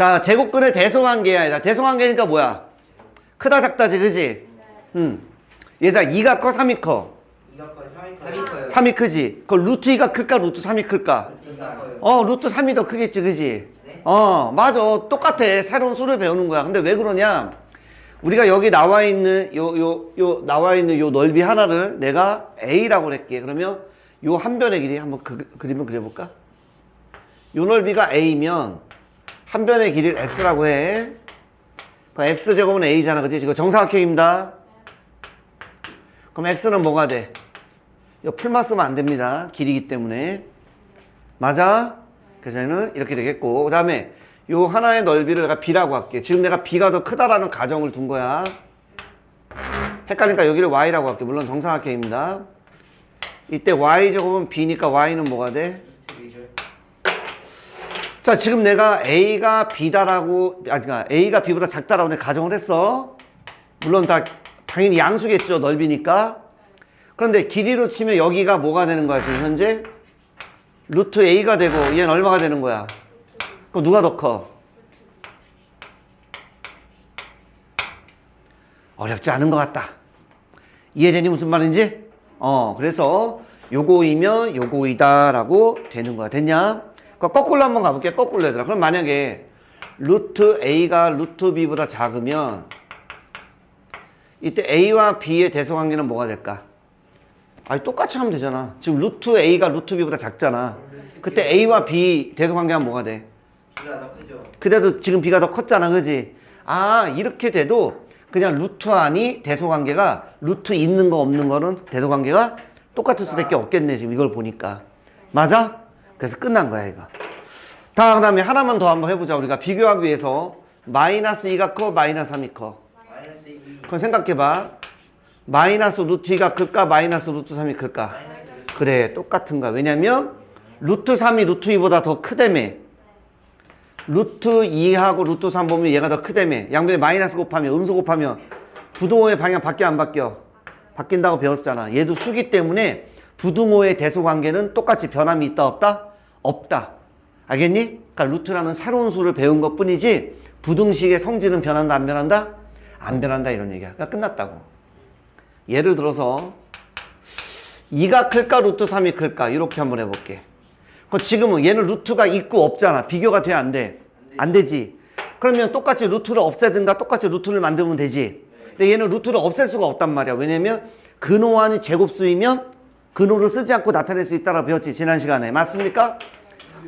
자, 제곱근의 대소관계야. 얘들아. 대소관계니까 뭐야? 크다 작다지, 그지? 응. 얘들아, 2가 커, 3이 커? 이거 거의 3이 커요. 3이 크지? 그 루트 2가 클까, 루트 3이 클까? 어, 루트 3이 더 크겠지, 그지? 네. 어, 맞아. 똑같아. 새로운 수를 배우는 거야. 근데 왜 그러냐? 우리가 여기 나와 있는 요, 요, 요, 나와 있는 요 넓이 하나를 내가 A라고 그랬게. 그러면 요 한 변의 길이 한번 그, 그림을 그려볼까? 요 넓이가 A면 한 변의 길이를 X라고 해. 그 X제곱은 A잖아. 그지? 이거 정사각형입니다. 그럼 X는 뭐가 돼? 이거 풀마 쓰면 안 됩니다. 길이기 때문에. 맞아? 그래서 얘는 이렇게 되겠고. 그 다음에 요 하나의 넓이를 내가 B라고 할게. 지금 내가 B가 더 크다라는 가정을 둔 거야. 헷갈리니까 여기를 Y라고 할게. 물론 정사각형입니다. 이때 Y제곱은 B니까 Y는 뭐가 돼? 자, 지금 내가 A가 B다라고, 아, 그러니까 A가 B보다 작다라고 내가 가정을 했어. 물론 다, 당연히 양수겠죠. 넓이니까. 그런데 길이로 치면 여기가 뭐가 되는 거야, 지금 현재? 루트 A가 되고, 얘는 얼마가 되는 거야? 그럼 누가 더 커? 어렵지 않은 것 같다. 이해되니 무슨 말인지? 어, 그래서 요거이면 요거이다라고 되는 거야. 됐냐? 거꾸로 한번 가볼게. 거꾸로 얘들아. 그럼 만약에 루트 A가 루트 B보다 작으면 이때 A와 B의 대소관계는 뭐가 될까? 아니 똑같이 하면 되잖아. 지금 루트 A가 루트 B보다 작잖아. 그때 A와 B 대소관계가 뭐가 돼? B가 더 크죠. 그래도 지금 B가 더 컸잖아. 그지? 아 이렇게 돼도 그냥 루트 안이 대소관계가 루트 있는 거 없는 거는 대소관계가 똑같을 수밖에 없겠네. 지금 이걸 보니까. 맞아? 그래서 끝난 거야 이거. 다 그 다음에 하나만 더 한번 해보자. 우리가 비교하기 위해서 마이너스 2가 커 마이너스 3이 커. 마이너스 2. 그럼 생각해봐. 마이너스 루트 2가 클까 마이너스 루트 3이 클까? 그래 똑같은 거야. 왜냐면 루트 3이 루트 2보다 더 크다며. 루트 2하고 루트 3 보면 얘가 더 크다며. 양변에 마이너스 곱하면 음수 곱하면 부동호의 방향 바뀌어 안 바뀌어? 바뀐다고 배웠잖아. 얘도 수기 때문에 부등호의 대소 관계는 똑같이 변함이 있다 없다? 없다. 알겠니? 그러니까 루트라는 새로운 수를 배운 것 뿐이지 부등식의 성질은 변한다 안 변한다? 안 변한다 이런 얘기야. 그러니까 끝났다고. 예를 들어서 2가 클까 루트 3이 클까 이렇게 한번 해볼게. 그 지금은 얘는 루트가 있고 없잖아. 비교가 돼안 돼? 안 되지. 그러면 똑같이 루트를 없애든가 똑같이 루트를 만들면 되지. 근데 얘는 루트를 없앨 수가 없단 말이야. 왜냐면 근호환이 제곱수이면 근호를 쓰지 않고 나타낼 수 있다라고 배웠지 지난 시간에 맞습니까?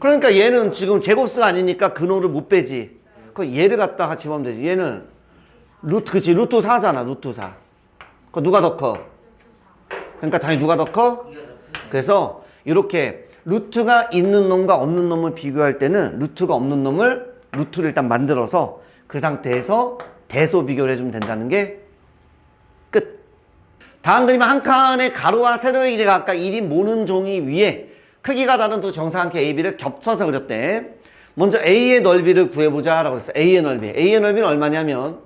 그러니까 얘는 지금 제곱수가 아니니까 근호를 못 빼지. 그 얘를 갖다가 집으면 되지. 얘는 루트 그치 루트 4잖아. 루트 4. 그 누가 더 커? 그러니까 당연히 누가 더 커? 그래서 이렇게 루트가 있는 놈과 없는 놈을 비교할 때는 루트가 없는 놈을 루트를 일단 만들어서 그 상태에서 대소 비교를 해주면 된다는 게 끝. 다음 그림은 한 칸의 가로와 세로의 길이가 각각 1인 모는 종이 위에 크기가 다른 두 정사각형 AB를 겹쳐서 그렸대. 먼저 A의 넓이를 구해보자 라고 했어. A의 넓이. A의 넓이는 얼마냐면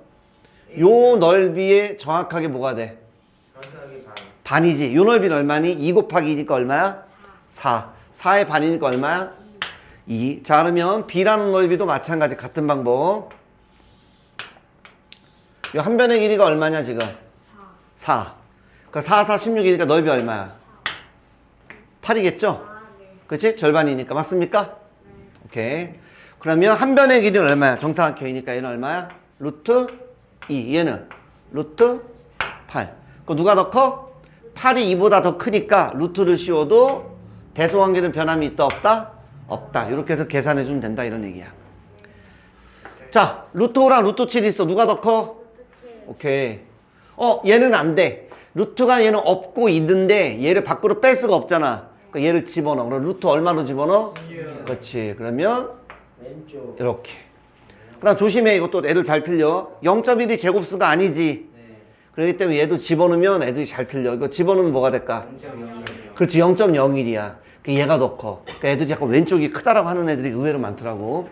요 넓이에 정확하게 뭐가 돼? 반이지. 요 넓이는 얼마니? 2 곱하기 2니까 얼마야? 4. 4의 반이니까 얼마야? 2. 자, 그러면 B라는 넓이도 마찬가지 같은 방법. 요 한 변의 길이가 얼마냐, 지금? 4. 그 4, 4, 16이니까 넓이 얼마야? 8이겠죠? 그치? 절반이니까. 맞습니까? 오케이. 그러면 한 변의 길이는 얼마야? 정사각형이니까 얘는 얼마야? 루트 2. 얘는 루트 8. 그 누가 더 커? 8이 2보다 더 크니까 루트를 씌워도 대소관계는 변함이 있다 없다? 없다. 이렇게 해서 계산해 주면 된다 이런 얘기야. 자, 루트 5랑 루트 7이 있어. 누가 더 커? 오케이. 어, 얘는 안 돼. 루트가 얘는 없고 있는데 얘를 밖으로 뺄 수가 없잖아. 그러니까 얘를 집어넣어. 그럼 루트 얼마로 집어넣어? 그렇지. 그러면 왼쪽. 이렇게. 그다음 조심해. 이것도 애들 잘 틀려. 0.1이 제곱수가 아니지. 네. 그렇기 때문에 얘도 집어넣으면 애들이 잘 틀려. 이거 집어넣으면 뭐가 될까? 0.0. 그렇지 0.01이야. 그 얘가 더 커. 그 애들이 약간 왼쪽이 크다라고 하는 애들이 의외로 많더라고.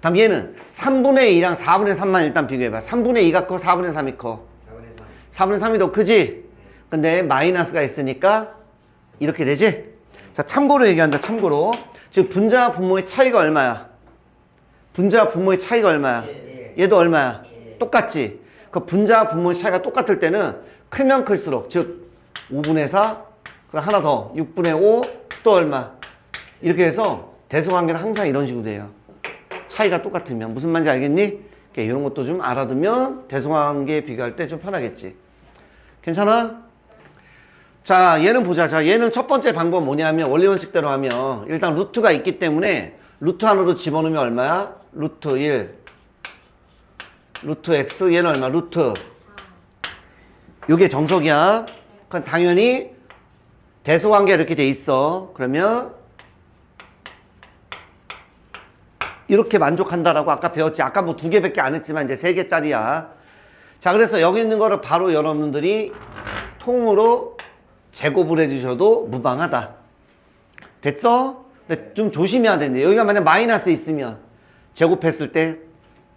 다음 얘는 3분의 2랑 4분의 3만 일단 비교해봐. 3분의 2가 커, 4분의 3이 커. 4분의 3. 4분의 3이 더 크지? 근데 마이너스가 있으니까 이렇게 되지? 자, 참고로 얘기한다, 참고로. 지금 분자와 분모의 차이가 얼마야? 분자와 분모의 차이가 얼마야? 예. 얘도 얼마야? 예. 똑같지? 그 분자와 분모의 차이가 똑같을 때는 크면 클수록 즉 5분의 4 그럼 하나 더 6분의 5 또 얼마? 이렇게 해서 대소관계는 항상 이런 식으로 돼요. 차이가 똑같으면 무슨 말인지 알겠니? 이렇게 이런 것도 좀 알아두면 대소관계 비교할 때 좀 편하겠지. 괜찮아? 자, 얘는 보자. 자, 얘는 첫 번째 방법 뭐냐면 원리 원칙대로 하면 일단 루트가 있기 때문에 루트 안으로 집어넣으면 얼마야? 루트 1. 루트 x 얘는 얼마? 루트. 요게 정석이야. 그럼 당연히 대소관계 이렇게 돼 있어. 그러면 이렇게 만족한다라고 아까 배웠지. 아까 뭐 두 개밖에 안 했지만 이제 세 개짜리야. 자, 그래서 여기 있는 거를 바로 여러분들이 통으로 제곱을 해주셔도 무방하다. 됐어? 근데 좀 조심해야 되는데 여기가 만약 마이너스 있으면 제곱했을 때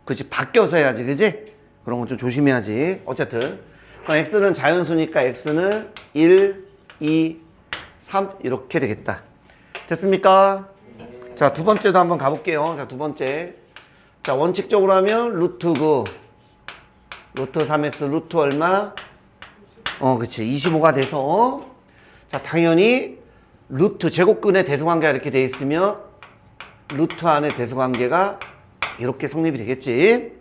그치 바뀌어서 해야지 그지? 그런 건 좀 조심해야지 어쨌든 그럼 x는 자연수니까 x는 1, 2, 3 이렇게 되겠다 됐습니까? 자 두 번째도 한번 가볼게요 자 두 번째 자 원칙적으로 하면 루트 9 루트 3x 루트 얼마? 어, 그치. 25가 돼서. 자, 당연히 루트 제곱근의 대소관계가 이렇게 돼 있으면 루트 안에 대소관계가 이렇게 성립이 되겠지.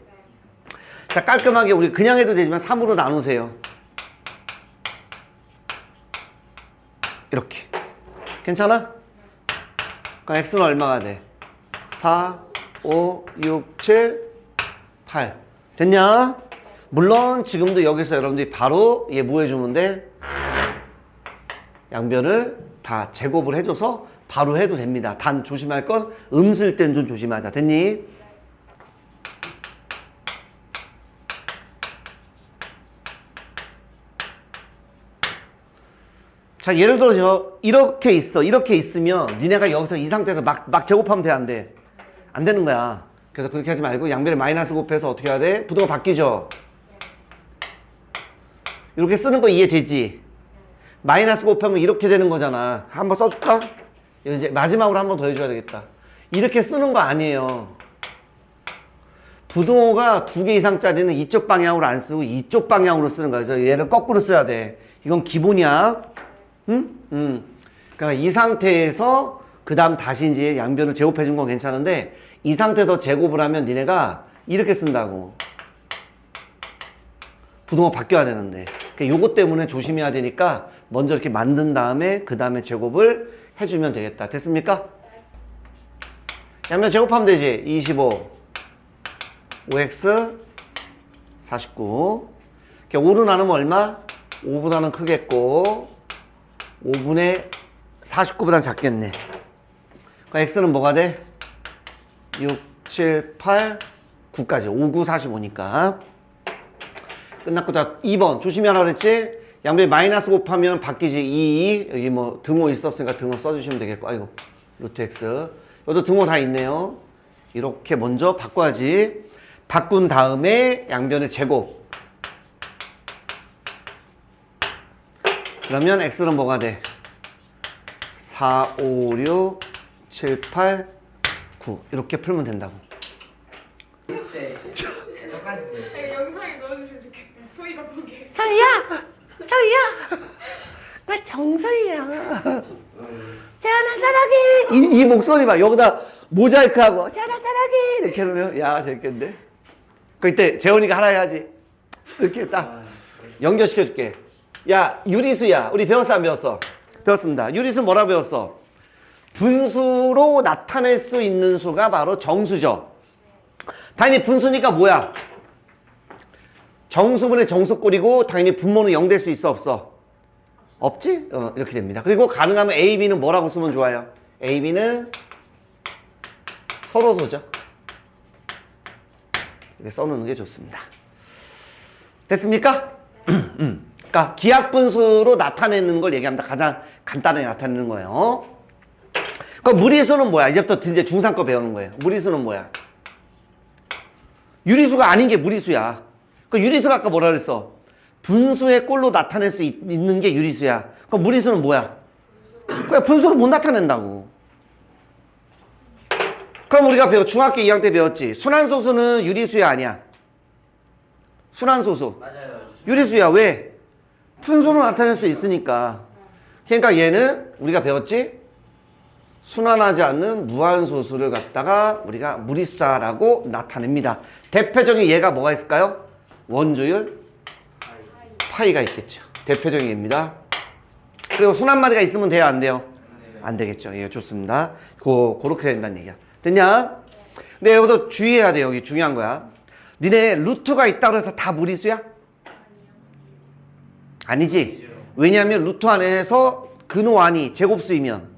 자, 깔끔하게 우리 그냥 해도 되지만 3으로 나누세요. 이렇게. 괜찮아? 그럼 x는 얼마가 돼? 4, 5, 6, 7, 8. 됐냐? 물론 지금도 여기서 여러분들이 바로 얘 뭐 해주면 돼? 양변을 다 제곱을 해줘서 바로 해도 됩니다. 단 조심할 건 음수일 땐좀 조심하자. 됐니? 자 예를 들어서 이렇게 있어 이렇게 있으면 니네가 여기서 이 상태에서 막, 막 제곱하면 돼안 돼? 안 되는 거야 그래서 그렇게 하지 말고 양변에 마이너스 곱해서 어떻게 해야 돼? 부도가 바뀌죠 이렇게 쓰는 거 이해되지? 마이너스 곱하면 이렇게 되는 거잖아 한번 써줄까? 이제 마지막으로 한 번 더 해줘야 되겠다 이렇게 쓰는 거 아니에요 부등호가 두 개 이상짜리는 이쪽 방향으로 안 쓰고 이쪽 방향으로 쓰는 거야. 그래서 얘를 거꾸로 써야 돼. 이건 기본이야. 응? 응. 그러니까 이 상태에서 그 다음 다시 이제 양변을 제곱해 준 건 괜찮은데 이 상태에서 제곱을 하면 니네가 이렇게 쓴다고. 부등호 바뀌어야 되는데. 그러니까 요것 때문에 조심해야 되니까 먼저 이렇게 만든 다음에 그 다음에 제곱을 해주면 되겠다. 됐습니까? 양변 제곱하면 되지. 25. 5x 49 이렇게 5로 나누면 얼마? 5보다는 크겠고 5분의 49보다는 작겠네. 그럼 x는 뭐가 돼? 6, 7, 8, 9까지. 5, 9, 45니까. 끝났고 자 2번. 조심히 하라 그랬지? 양변에 마이너스 곱하면 바뀌지. 2, 2 여기 뭐 등호 있었으니까 등호 써주시면 되겠고. 아이고 루트 x. 여기도 등호 다 있네요. 이렇게 먼저 바꿔야지. 바꾼 다음에 양변의 제곱 그러면 x는 뭐가 돼? 4, 5, 6, 7, 8, 9 이렇게 풀면 된다고 영상에 넣어주시면 좋겠다. 소희가 보게. 서희야! 서희야! 나 정서희야 재현아 사랑해 이, 이 목소리 봐 여기다 모자이크하고 재현아 사랑해 이렇게 하면 야 재밌겠는데 그때 재원이가 하라 해야지 이렇게 딱 연결시켜 줄게 야 유리수야 우리 배웠어 안 배웠어? 배웠습니다 유리수 뭐라 배웠어? 분수로 나타낼 수 있는 수가 바로 정수죠 당연히 분수니까 뭐야? 정수분의 정수꼴이고 당연히 분모는 0 될 수 있어 없어? 없지? 어, 이렇게 됩니다. 그리고 가능하면 A, B는 뭐라고 쓰면 좋아요? A, B는 서로소죠. 이렇게 써놓는 게 좋습니다. 됐습니까? 음. 그러니까 기하분수로 나타내는 걸 얘기합니다. 가장 간단하게 나타내는 거예요. 그럼 무리수는 뭐야? 이제부터 이제 중3 거 배우는 거예요. 무리수는 뭐야? 유리수가 아닌 게 무리수야. 그 유리수가 아까 뭐라 그랬어? 분수의 꼴로 나타낼 수 있, 는게 유리수야. 그럼 무리수는 뭐야? 그냥 분수로 못 나타낸다고. 그럼 우리가 배워 중학교 2학년 때 배웠지. 순환소수는 유리수야 아니야? 순환소수. 맞아요. 유리수야 왜? 분수로 나타낼 수 있으니까. 그러니까 얘는 우리가 배웠지? 순환하지 않는 무한소수를 갖다가 우리가 무리수다라고 나타냅니다. 대표적인 예가 뭐가 있을까요? 원조율 파이가 있겠죠. 대표적인 예입니다. 그리고 순환마디가 있으면 돼요, 안 돼요? 안 되겠죠. 예, 좋습니다. 고, 그렇게 된다는 얘기야. 됐냐? 근데 여기서 주의해야 돼, 여기 중요한 거야. 니네 루트가 있다고 해서 다 무리수야? 아니지. 왜냐하면 루트 안에서 근호 안이 제곱수이면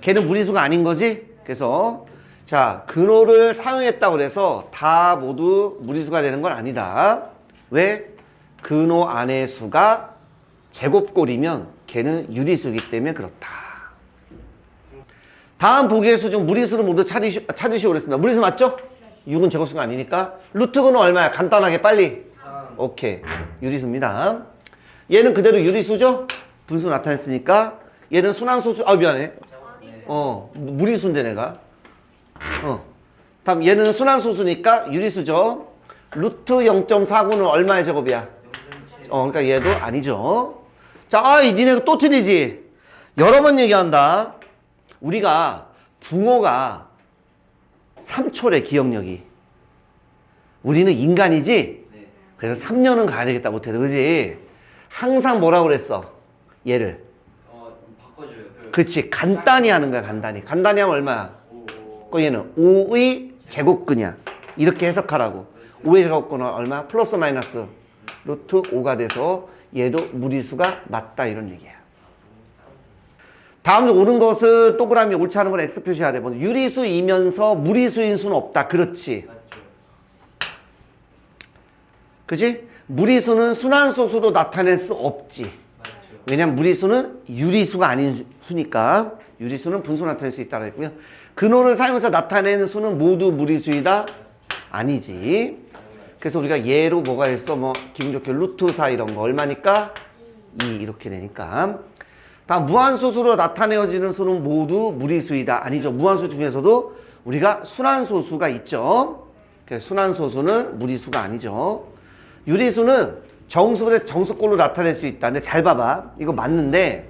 걔는 무리수가 아닌 거지. 그래서 자 근호를 사용했다고 그래서 다 모두 무리수가 되는 건 아니다. 왜? 근호 안의 수가 제곱꼴이면 걔는 유리수이기 때문에 그렇다. 다음 보기의 수 중 무리수를 모두 찾으시, 찾으시오 그랬습니다. 무리수 맞죠? 6은 제곱수가 아니니까 루트 근호 얼마야? 간단하게 빨리. 오케이. 유리수입니다. 얘는 그대로 유리수죠? 분수 나타냈으니까 얘는 순환소수 아 미안해. 어 무리수인데 내가. 어. 다음 얘는 순환소수니까 유리수죠. 루트 0.49는 얼마의 제곱이야? 어 그러니까 얘도 아니죠. 자, 아, 이 니네 또 틀리지. 여러 번 얘기한다. 우리가 붕어가 3초래 기억력이. 우리는 인간이지. 네. 그래서 3년은 가야 되겠다 못해도 그지? 항상 뭐라고 그랬어? 얘를. 어 바꿔줘요. 그 그치 간단히 하는 거야 간단히. 간단히 하면 얼마야? 오. 그 얘는 5의 제곱근이야. 이렇게 해석하라고. 5의 제곱근은 얼마? 플러스 마이너스 루트 5가 돼서 얘도 무리수가 맞다 이런 얘기야. 다음 중 옳은 것은 동그라미 옳지 않은 건 X 표시해야 돼. 뭐 유리수이면서 무리수인 수는 없다. 그렇지. 맞죠. 그지? 무리수는 순환소수로 나타낼 수 없지. 왜냐면 무리수는 유리수가 아닌 수- 수니까 유리수는 분수 나타낼 수 있다고 했고요. 근호를 사용해서 나타내는 수는 모두 무리수이다? 아니지. 그래서 우리가 예로 뭐가 있어? 뭐 기분 좋게 루트 4 이런 거 얼마니까? 2 이렇게 되니까. 다음 무한소수로 나타내어지는 수는 모두 무리수이다. 아니죠. 무한수 중에서도 우리가 순환소수가 있죠. 그래서 순환소수는 무리수가 아니죠. 유리수는 정수분의 정수꼴로 나타낼 수 있다. 근데 잘 봐봐. 이거 맞는데.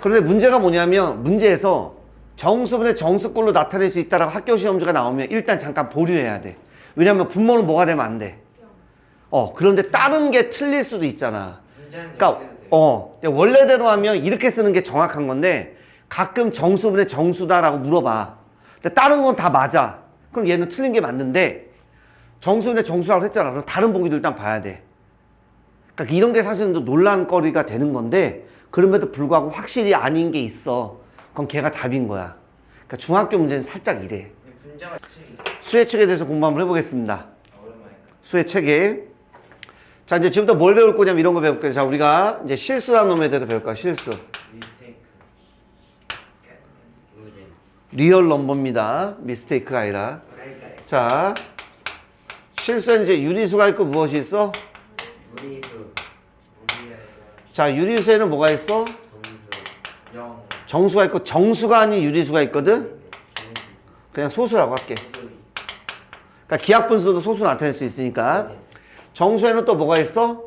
그런데 문제가 뭐냐면 문제에서 정수분의 정수꼴로 나타낼 수 있다라고 학교 시험지가 나오면 일단 잠깐 보류해야 돼. 왜냐면 분모는 뭐가 되면 안 돼. 어, 그런데 다른 게 틀릴 수도 있잖아. 그러니까. 어, 원래대로 하면 이렇게 쓰는 게 정확한 건데 가끔 정수분의 정수다라고 물어봐. 근데 다른 건 다 맞아. 그럼 얘는 틀린 게 맞는데 정수분의 정수라고 했잖아. 그럼 다른 보기도 일단 봐야 돼. 그러니까 이런 게 사실은 또 논란거리가 되는 건데 그럼에도 불구하고 확실히 아닌 게 있어. 그럼 걔가 답인 거야. 그러니까 중학교 문제는 살짝 이래. 수의 책에 대해서 공부 한번 해보겠습니다. 아. 수의 책에. 자, 이제 지금부터 뭘 배울 거냐면 이런 거 배울 거예요. 자, 우리가 이제 실수라는 놈에 대해서 배울 거야, 실수. 무진. 리얼 넘버입니다. 미스테이크가 아니라. 자, 실수는 이제 유리수가 있고 무엇이 있어? 무리수. 자, 유리수에는 뭐가 있어? 정수. 영. 정수가 있고 정수가 아닌 유리수가 있거든? 그냥 소수라고 할게. 그러니까 기하 분수도 소수 나타낼 수 있으니까. 정수에는 또 뭐가 있어?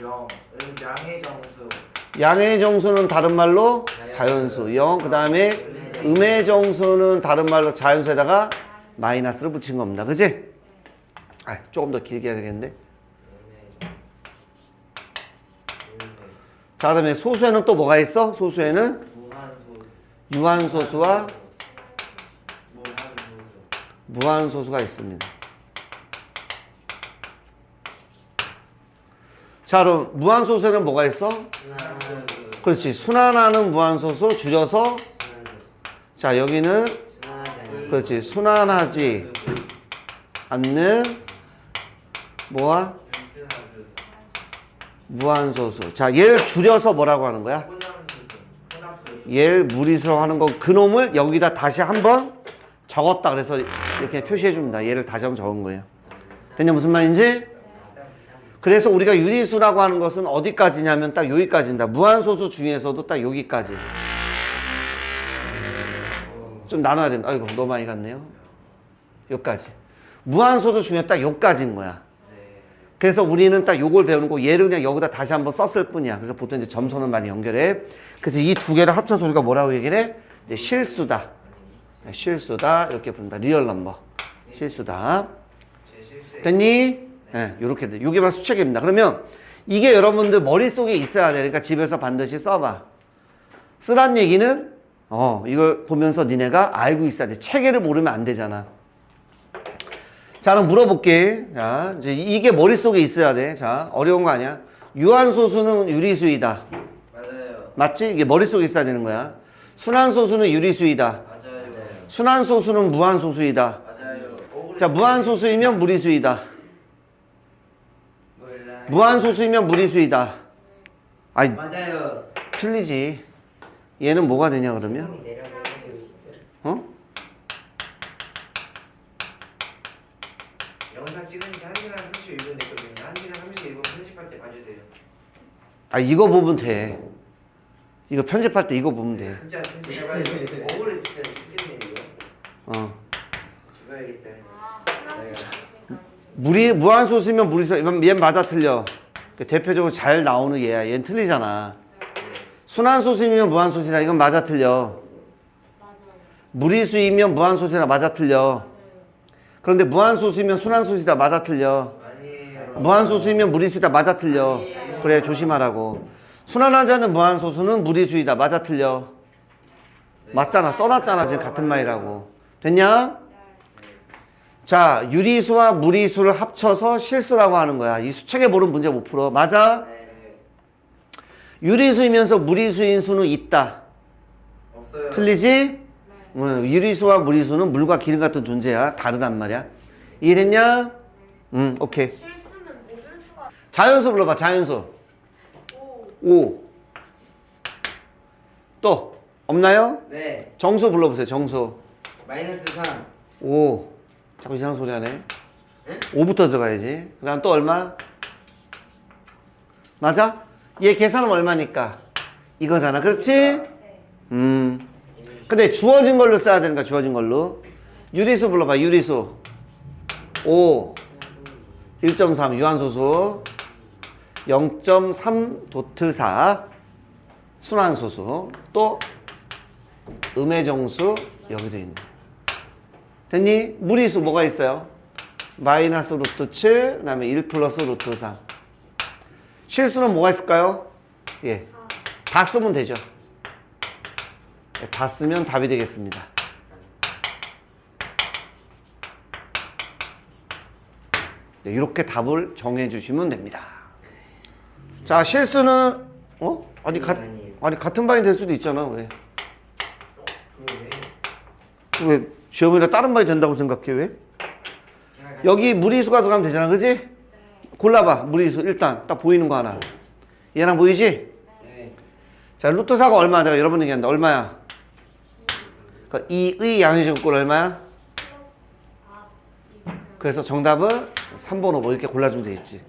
영. 음, 양의 정수. 양의 정수는 다른 말로 자연수. 0. 그 다음에 음의 정수는 다른 말로 자연수에다가 마이너스를 붙인 겁니다. 그지? 아, 조금 더 길게 해야 되겠는데. 자, 그 다음에 소수에는 또 뭐가 있어? 소수에는. 유한소수와 무한소수. 무한소수가 있습니다. 자, 그럼 무한소수에는 뭐가 있어? 그렇지. 순환하는 무한소수 줄여서. 자, 여기는. 그렇지. 순환하지 않는 뭐와. 무한소수. 자, 얘를 줄여서 뭐라고 하는 거야? 얘를 무리수로 하는 거 그놈을 여기다 다시 한번 적었다 그래서 이렇게 표시해 줍니다. 얘를 다시 한번 적은 거예요. 됐냐 무슨 말인지? 그래서 우리가 유리수라고 하는 것은 어디까지냐면 딱 여기까지입니다. 무한소수 중에서도 딱 여기까지. 좀 나눠야 된다. 아이고, 너무 많이 갔네요. 요까지. 무한소도 중요해. 딱 요까지인 거야. 네. 그래서 우리는 딱 요걸 배우는 거 얘를 그냥 여기다 다시 한번 썼을 뿐이야. 그래서 보통 이제 점선을 많이 연결해. 그래서 이 두 개를 합쳐서 우리가 뭐라고 얘기를 해? 이제 실수다. 네, 실수다. 이렇게 부른다. 리얼 넘버. 실수다. 됐니? 예, 요렇게 돼. 요게 바로 수책입니다. 그러면 이게 여러분들 머릿속에 있어야 돼. 그러니까 집에서 반드시 써봐. 쓰란 얘기는 어, 이걸 보면서 니네가 알고 있어야 돼. 체계를 모르면 안 되잖아. 자, 그럼 물어볼게. 자, 이제 이게 머릿속에 있어야 돼. 자, 어려운 거 아니야. 유한소수는 유리수이다. 맞아요. 맞지? 이게 머릿속에 있어야 되는 거야. 순환소수는 유리수이다. 맞아요. 순환소수는 무한소수이다. 맞아요. 자, 무한소수이면 무리수이다. 몰라. 무한소수이면 무리수이다. 아니, 맞아요. 틀리지. 얘는 뭐가 되냐, 그러면? 어? 영상 찍은 지 1시간 31분 됐거든요. 1시간 31분 편집할 때 봐주세요. 아, 이거 보면 돼. 이거 편집할 때 이거 보면 돼. 진짜 진짜 제발 억울해 진짜 죽겠네 이거. 어. 죽어야겠다. 무리, 무한소수면 무리수, 얘 맞아, 틀려. 그 대표적으로 잘 나오는 얘야. 얘는 틀리잖아. 순환소수이면 무한소수이다. 이건 맞아, 틀려. 무리수이면 무한소수이다. 맞아, 틀려. 그런데 무한소수이면 순환소수이다. 맞아, 틀려. 무한소수이면 무리수이다. 맞아, 틀려. 그래, 조심하라고. 순환하지 않는 무한소수는 무리수이다. 맞아, 틀려. 맞잖아. 써놨잖아. 지금 같은 말이라고. 됐냐? 자, 유리수와 무리수를 합쳐서 실수라고 하는 거야. 이 수책에 모르는 문제 못 풀어. 맞아? 네. 유리수이면서 무리수인 수는 있다. 없어요. 틀리지? 응, 유리수와 무리수는 물과 기름 같은 존재야. 다르단 말이야. 이해됐냐? 응, 오케이. 실수는 모든 수가 자연수 불러봐, 자연수. 오 5. 또, 없나요? 네. 정수 불러보세요, 정수. 마이너스 3. 5. 자꾸 이상한 소리 하네. 응? 5부터 들어가야지. 그 다음 또 얼마? 맞아? 얘 계산은 얼마니까? 이거잖아. 그렇지? 음. 근데 주어진 걸로 써야 거야, 주어진 걸로. 유리수 불러봐, 유리수. 5. 1.3, 유한소수. 0.3 도트 4. 순환소수. 또, 음해정수. 여기도 있네. 됐니? 무리수 뭐가 있어요? 마이너스 루트 7, 그 다음에 1 플러스 루트 3. 실수는 뭐가 있을까요? 예. 다 쓰면 되죠. 예, 다 쓰면 답이 되겠습니다. 네, 이렇게 답을 정해 주시면 됩니다. 자, 실수는, 어? 아니, 가, 아니, 같은 반이 될 수도 있잖아, 왜? 왜? 시험이라 다른 반이 된다고 생각해, 왜? 여기 무리수가 들어가면 되잖아, 그지? 골라봐, 무리수. 일단, 딱 보이는 거 하나. 얘랑 보이지? 네. 자, 루트 4가 얼마야? 내가 여러 번 얘기한다. 얼마야? 그러니까 2의 양식꼴 얼마야? 그래서 정답은 3번, 5번 이렇게 골라주면 되겠지.